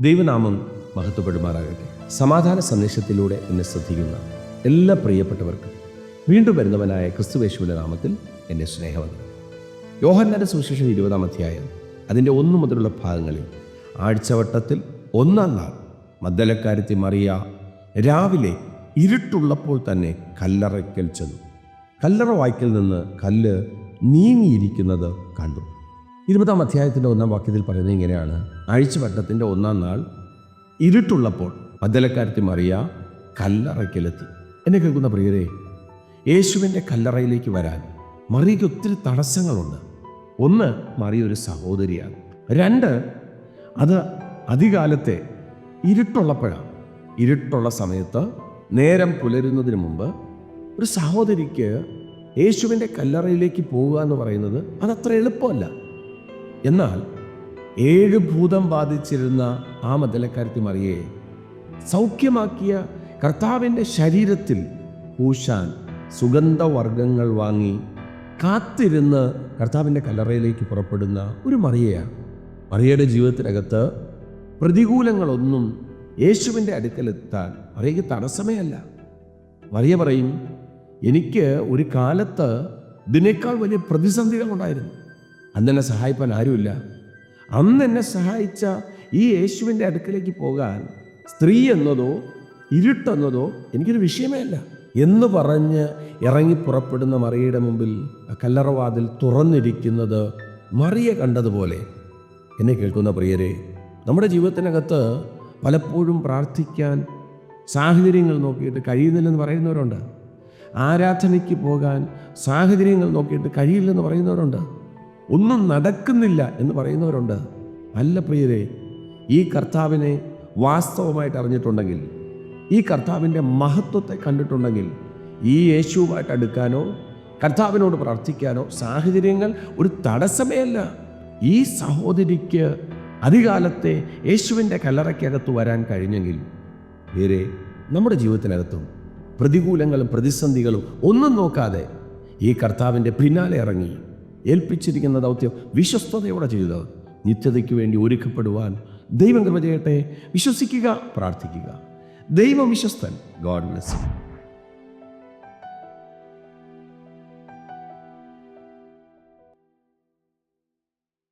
ദൈവനാമം മഹത്വപ്പെടുമാറാകട്ടെ. സമാധാന സന്ദേശത്തിലൂടെ എന്നെ ശ്രദ്ധിക്കുന്ന എല്ലാ പ്രിയപ്പെട്ടവർക്കും വീണ്ടും വരുന്നവനായ ക്രിസ്തുവേശുവിന്റെ നാമത്തിൽ എന്റെ സ്നേഹവന്ദനം. യോഹന്നാന്റെ സുവിശേഷം ഇരുപതാം അധ്യായം അതിന്റെ ഒന്നു മുതലുള്ള ഭാഗങ്ങളിൽ ആഴ്ചവട്ടത്തിൽ ഒന്നാം നാൾ മദ്ദലക്കാരത്തി മറിയ രാവിലെ ഇരുട്ടുള്ളപ്പോൾ തന്നെ കല്ലറയ്ക്കൽ ചെന്നു. കല്ലറ വായ്ക്കൽ നിന്ന് കല്ല് നീങ്ങിയിരിക്കുന്നത് കണ്ടു. ഇരുപതാം അധ്യായത്തിന്റെ ഒന്നാം വാക്യത്തിൽ പറയുന്നത് ഇങ്ങനെയാണ്. ആഴ്ചവട്ടത്തിന്റെ ഒന്നാം നാൾ ഇരുട്ടുള്ളപ്പോൾ മദ്ദലക്കാരത്തി മറിയ കല്ലറയ്ക്കലെത്തി. എന്നെ കേൾക്കുന്ന പ്രിയരെ യേശുവിന്റെ കല്ലറയിലേക്ക് വരാൻ മറിയയ്ക്ക് ഒത്തിരി തടസ്സങ്ങളുണ്ട്. ഒന്ന് മറിയ ഒരു സഹോദരിയാണ്. രണ്ട് അത് അധികാലത്തെ ഇരുട്ടുള്ളപ്പോഴാണ്. ഇരുട്ടുള്ള സമയത്ത് നേരം പുലരുന്നതിന് മുമ്പ് ഒരു സഹോദരിക്ക് യേശുവിന്റെ കല്ലറയിലേക്ക് പോവുക എന്ന് പറയുന്നത് അതത്ര എളുപ്പമല്ല. എന്നാൽ ഏഴ് ഭൂതം ബാധിച്ചിരുന്ന ആ മതലക്കാരത്തി മറിയെ സൗഖ്യമാക്കിയ കർത്താവിന്റെ ശരീരത്തിൽ പൂശാൻ സുഗന്ധവർഗങ്ങൾ വാങ്ങി കാത്തിരുന്ന് കർത്താവിന്റെ കലറയിലേക്ക് പുറപ്പെടുന്ന ഒരു മറിയയാണ്. മറിയയുടെ ജീവിതത്തിനകത്ത് പ്രതികൂലങ്ങളൊന്നും യേശുവിന്റെ അടുക്കലെത്താൻ മറിയയ്ക്ക് തടസ്സമേ അല്ല മറിയ പറയും എനിക്ക് ഒരു കാലത്ത് ഇതിനേക്കാൾ വലിയ പ്രതിസന്ധികൾ ഉണ്ടായിരുന്നു അന്ന് എന്നെ സഹായിപ്പാൻ ആരുമില്ല. അന്ന് എന്നെ സഹായിച്ച ഈ യേശുവിന്റെ അടുക്കലേക്ക് പോകാൻ സ്ത്രീ എന്നതോ ഇരുട്ടെന്നതോ എനിക്കൊരു വിഷയമേ അല്ല. എന്ന് പറഞ്ഞ് ഇറങ്ങി പുറപ്പെടുന്ന മറിയയുടെ മുമ്പിൽ കല്ലറവാതിൽ തുറന്നിരിക്കുന്നത് മറിയ കണ്ടതുപോലെ. എന്നെ കേൾക്കുന്ന പ്രിയരെ നമ്മുടെ ജീവിതത്തിനകത്ത് പലപ്പോഴും പ്രാർത്ഥിക്കാൻ സാഹചര്യങ്ങൾ നോക്കിയിട്ട് കഴിയുന്നില്ലെന്ന് പറയുന്നവരുണ്ട്. ആരാധനയ്ക്ക് പോകാൻ സാഹചര്യങ്ങൾ നോക്കിയിട്ട് കഴിയില്ലെന്ന് പറയുന്നവരുണ്ട്. ഒന്നും നടക്കുന്നില്ല എന്ന് പറയുന്നവരുണ്ട്. അല്ല പ്രിയരെ ഈ കർത്താവിനെ വാസ്തവമായിട്ട് അറിഞ്ഞിട്ടുണ്ടെങ്കിൽ ഈ കർത്താവിന്റെ മഹത്വത്തെ കണ്ടിട്ടുണ്ടെങ്കിൽ ഈ യേശുവുമായിട്ട് അടുക്കാനോ കർത്താവിനോട് പ്രാർത്ഥിക്കാനോ സാഹചര്യങ്ങൾ ഒരു തടസ്സമേ അല്ല ഈ സഹോദരിക്ക് അധികാലത്തെ യേശുവിന്റെ കല്ലറയ്ക്കകത്ത് വരാൻ കഴിഞ്ഞെങ്കിൽ വേറെ നമ്മുടെ ജീവിതത്തിനകത്തും പ്രതികൂലങ്ങളും പ്രതിസന്ധികളും ഒന്നും നോക്കാതെ ഈ കർത്താവിന്റെ പിന്നാലെ ഇറങ്ങി ഏൽപ്പിച്ചിരിക്കുന്ന ദൗത്യം വിശ്വസ്തയോടെ ചെയ്ത്. നിത്യതയ്ക്ക് വേണ്ടി ഒരുക്കപ്പെടുവാൻ ദൈവം കൃപ ചെയ്യട്ടെ. വിശ്വസിക്കുക പ്രാർത്ഥിക്കുക. ദൈവം വിശ്വസ്തൻ. God bless